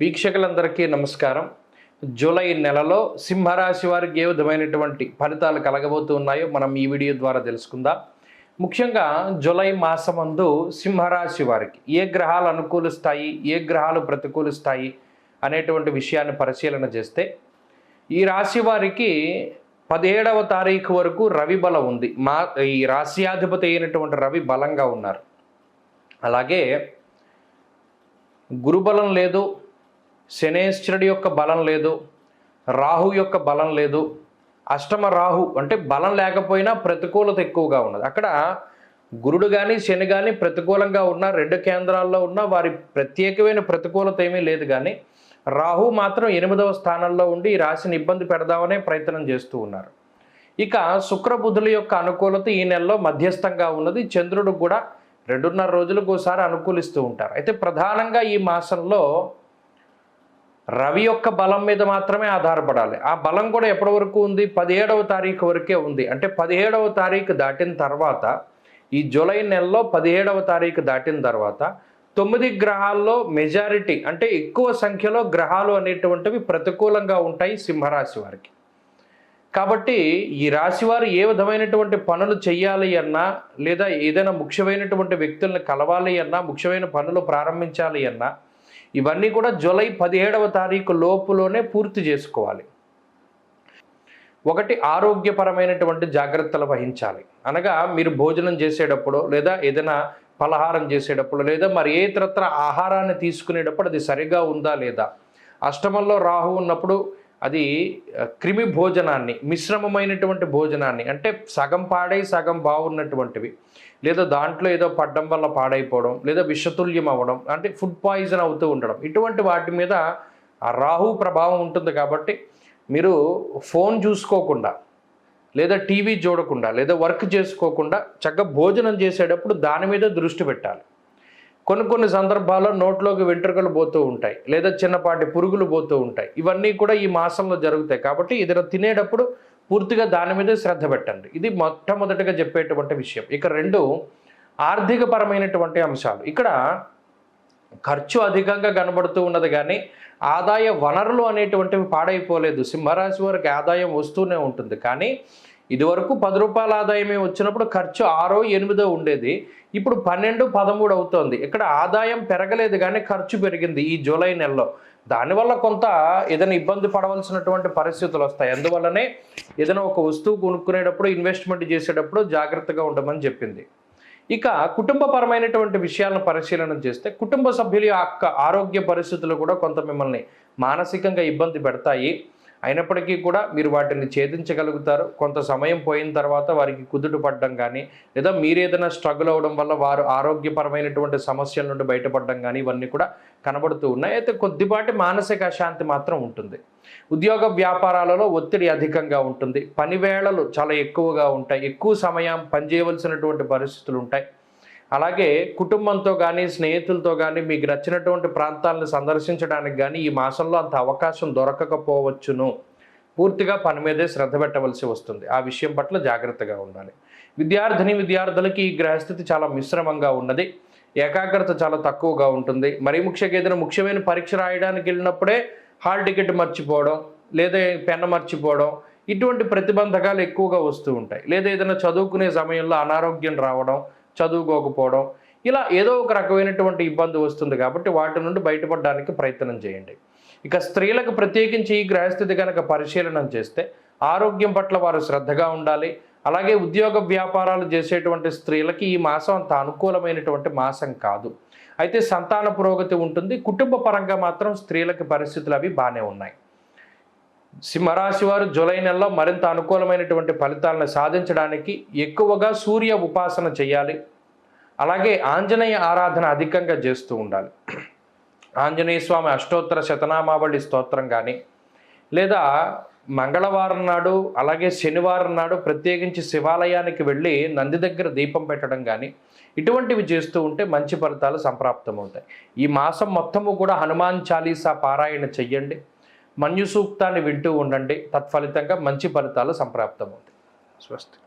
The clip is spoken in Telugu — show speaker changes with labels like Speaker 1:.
Speaker 1: వీక్షకులందరికీ నమస్కారం. జూలై నెలలో సింహరాశి వారికి ఏ విధమైనటువంటి ఫలితాలు కలగబోతూ ఉన్నాయో మనం ఈ వీడియో ద్వారా తెలుసుకుందాం. ముఖ్యంగా జూలై మాసమందు సింహరాశి వారికి ఏ గ్రహాలు అనుకూలిస్తాయి ఏ గ్రహాలు ప్రతికూలిస్తాయి అనేటువంటి విషయాన్ని పరిశీలన చేస్తే ఈ రాశి వారికి పదిహేడవ తారీఖు వరకు రవి బలం ఉంది. మా ఈ రాశ్యాధిపతి అయినటువంటి రవి బలంగా ఉన్నారు. అలాగే గురుబలం లేదు శనేశ్వరుడి యొక్క బలం లేదు రాహు యొక్క బలం లేదు. అష్టమ రాహు అంటే బలం లేకపోయినా ప్రతికూలత ఎక్కువగా ఉన్నది. అక్కడ గురుడు కానీ శని కానీ ప్రతికూలంగా ఉన్న రెండు కేంద్రాల్లో ఉన్న వారి ప్రత్యేకమైన ప్రతికూలత ఏమీ లేదు కానీ రాహు మాత్రం ఎనిమిదవ స్థానంలో ఉండి ఈ రాశిని ఇబ్బంది పెడదామనే ప్రయత్నం చేస్తూ ఉన్నారు. ఇక శుక్రబుధుల యొక్క అనుకూలత ఈ నెలలో మధ్యస్థంగా ఉన్నది. చంద్రుడు కూడా రెండున్నర రోజులకు ఒకసారి అనుకూలిస్తూ ఉంటారు. అయితే ప్రధానంగా ఈ మాసంలో రవి యొక్క బలం మీద మాత్రమే ఆధారపడాలి. ఆ బలం కూడా ఎప్పటి వరకు ఉంది? పదిహేడవ తారీఖు వరకే ఉంది. అంటే పదిహేడవ తారీఖు దాటిన తర్వాత ఈ జూలై నెలలో పదిహేడవ తారీఖు దాటిన తర్వాత తొమ్మిది గ్రహాల్లో మెజారిటీ అంటే ఎక్కువ సంఖ్యలో గ్రహాలు అనేటువంటివి ప్రతికూలంగా ఉంటాయి సింహరాశి వారికి. కాబట్టి ఈ రాశి వారు ఏ విధమైనటువంటి పనులు చేయాలి అన్నా లేదా ఏదైనా ముఖ్యమైనటువంటి వ్యక్తులను కలవాలి అన్నా ముఖ్యమైన పనులు ప్రారంభించాలి అన్నా ఇవన్నీ కూడా జూలై పదిహేడవ తారీఖు లోపులోనే పూర్తి చేసుకోవాలి. ఒకటి ఆరోగ్యపరమైనటువంటి జాగ్రత్తలు వహించాలి. అనగా మీరు భోజనం చేసేటప్పుడు లేదా ఏదైనా పలహారం చేసేటప్పుడు లేదా మరి ఏ ఇతరత్ర ఆహారాన్ని తీసుకునేటప్పుడు అది సరిగా ఉందా లేదా? అష్టమంలో రాహు ఉన్నప్పుడు అది క్రిమి భోజనాన్ని మిశ్రమమైనటువంటి భోజనాన్ని అంటే సగం పాడై సగం బాగున్నటువంటివి లేదా దాంట్లో ఏదో పడ్డం వల్ల పాడైపోవడం లేదా విషతుల్యం అవ్వడం అంటే ఫుడ్ పాయిజన్ అవుతూ ఉండడం. ఇటువంటి వాటి మీద రాహు ప్రభావం ఉంటుంది కాబట్టి మీరు ఫోన్ చూసుకోకుండా లేదా టీవీ చూడకుండా లేదా వర్క్ చేసుకోకుండా చక్కగా భోజనం చేసేటప్పుడు దాని మీద దృష్టి పెట్టాలి. కొన్ని కొన్ని సందర్భాల్లో నోట్లోకి వెంట్రుకలు పోతూ ఉంటాయి లేదా చిన్నపాటి పురుగులు పోతూ ఉంటాయి. ఇవన్నీ కూడా ఈ మాసంలో జరుగుతాయి. కాబట్టి ఇది తినేటప్పుడు పూర్తిగా దాని మీద శ్రద్ధ పెట్టండి. ఇది మొట్టమొదటిగా చెప్పేటువంటి విషయం. ఇక రెండు ఆర్థికపరమైనటువంటి అంశాలు. ఇక్కడ ఖర్చు అధికంగా కనబడుతూ ఉన్నది కానీ ఆదాయ వనరులు అనేటువంటివి పాడైపోలేదు. సింహరాశి వారికి ఆదాయం వస్తూనే ఉంటుంది. కానీ ఇదివరకు పది రూపాయల ఆదాయమే వచ్చినప్పుడు ఖర్చు ఆరో ఎనిమిదో ఉండేది. ఇప్పుడు పన్నెండు పదమూడు అవుతోంది. ఇక్కడ ఆదాయం పెరగలేదు కానీ ఖర్చు పెరిగింది ఈ జూలై నెలలో. దానివల్ల కొంత ఏదైనా ఇబ్బంది పడవలసినటువంటి పరిస్థితులు వస్తాయి. అందువల్లనే ఏదైనా ఒక వస్తువు కొనుక్కునేటప్పుడు ఇన్వెస్ట్మెంట్ చేసేటప్పుడు జాగ్రత్తగా ఉండమని చెప్పింది. ఇక కుటుంబపరమైనటువంటి విషయాలను పరిశీలన చేస్తే కుటుంబ సభ్యుల యొక్క ఆరోగ్య పరిస్థితులు కూడా కొంత మిమ్మల్ని మానసికంగా ఇబ్బంది పెడతాయి. అయినప్పటికీ కూడా మీరు వాటిని ఛేదించగలుగుతారు. కొంత సమయం పోయిన తర్వాత వారికి కుదుట పడడం కానీ లేదా మీరు ఏదైనా స్ట్రగుల్ అవ్వడం వల్ల వారు ఆరోగ్యపరమైనటువంటి సమస్యల నుండి బయటపడడం కానీ ఇవన్నీ కూడా కనబడుతూ ఉన్నాయి. అయితే కొద్దిపాటి మానసిక అశాంతి మాత్రం ఉంటుంది. ఉద్యోగ వ్యాపారాలలో ఒత్తిడి అధికంగా ఉంటుంది. పని వేళలు చాలా ఎక్కువగా ఉంటాయి. ఎక్కువ సమయం పనిచేయవలసినటువంటి పరిస్థితులు ఉంటాయి. అలాగే కుటుంబంతో కానీ స్నేహితులతో కానీ మీకు నచ్చినటువంటి ప్రాంతాలను సందర్శించడానికి కానీ ఈ మాసంలో అంత అవకాశం దొరకకపోవచ్చును. పూర్తిగా పని మీదే శ్రద్ధ పెట్టవలసి వస్తుంది. ఆ విషయం పట్ల జాగ్రత్తగా ఉండాలి. విద్యార్థిని విద్యార్థులకి ఈ గ్రహస్థితి చాలా మిశ్రమంగా ఉన్నది. ఏకాగ్రత చాలా తక్కువగా ఉంటుంది. మరీ ముఖ్యంగా ఏదైనా ముఖ్యమైన పరీక్ష రాయడానికి వెళ్ళినప్పుడే హాల్ టికెట్ మర్చిపోవడం లేదా పెన్ను మర్చిపోవడం ఇటువంటి ప్రతిబంధకాలు ఎక్కువగా వస్తూ ఉంటాయి. లేదా ఏదైనా చదువుకునే సమయంలో అనారోగ్యం రావడం చదువుకోకపోవడం ఇలా ఏదో ఒక రకమైనటువంటి ఇబ్బంది వస్తుంది కాబట్టి వాటి నుండి బయటపడడానికి ప్రయత్నం చేయండి. ఇక స్త్రీలకు ప్రత్యేకించి ఈ గ్రహస్థితి కనుక పరిశీలన చేస్తే ఆరోగ్యం పట్ల వారు శ్రద్ధగా ఉండాలి. అలాగే ఉద్యోగ వ్యాపారాలు చేసేటువంటి స్త్రీలకి ఈ మాసం అంత అనుకూలమైనటువంటి మాసం కాదు. అయితే సంతాన పురోగతి ఉంటుంది. కుటుంబ పరంగా మాత్రం స్త్రీలకి పరిస్థితులు అవి బాగానే ఉన్నాయి. సింహరాశి వారు జూలై నెలలో మరింత అనుకూలమైనటువంటి ఫలితాలను సాధించడానికి ఎక్కువగా సూర్య ఉపాసన చేయాలి. అలాగే ఆంజనేయ ఆరాధన అధికంగా చేస్తూ ఉండాలి. ఆంజనేయ స్వామి అష్టోత్తర శతనామావళి స్తోత్రం కానీ లేదా మంగళవారం నాడు అలాగే శనివారం నాడు ప్రత్యేకించి శివాలయానికి వెళ్ళి నంది దగ్గర దీపం పెట్టడం కానీ ఇటువంటివి చేస్తూ ఉంటే మంచి ఫలితాలు సంప్రాప్తమవుతాయి. ఈ మాసం మొత్తము కూడా హనుమాన్ చాలీసా పారాయణ చెయ్యండి. మన్యు సూక్తాన్ని వింటూ ఉండండి. తత్ఫలితంగా మంచి ఫలితాలు సంప్రాప్తమవుతాయి. స్వస్తి.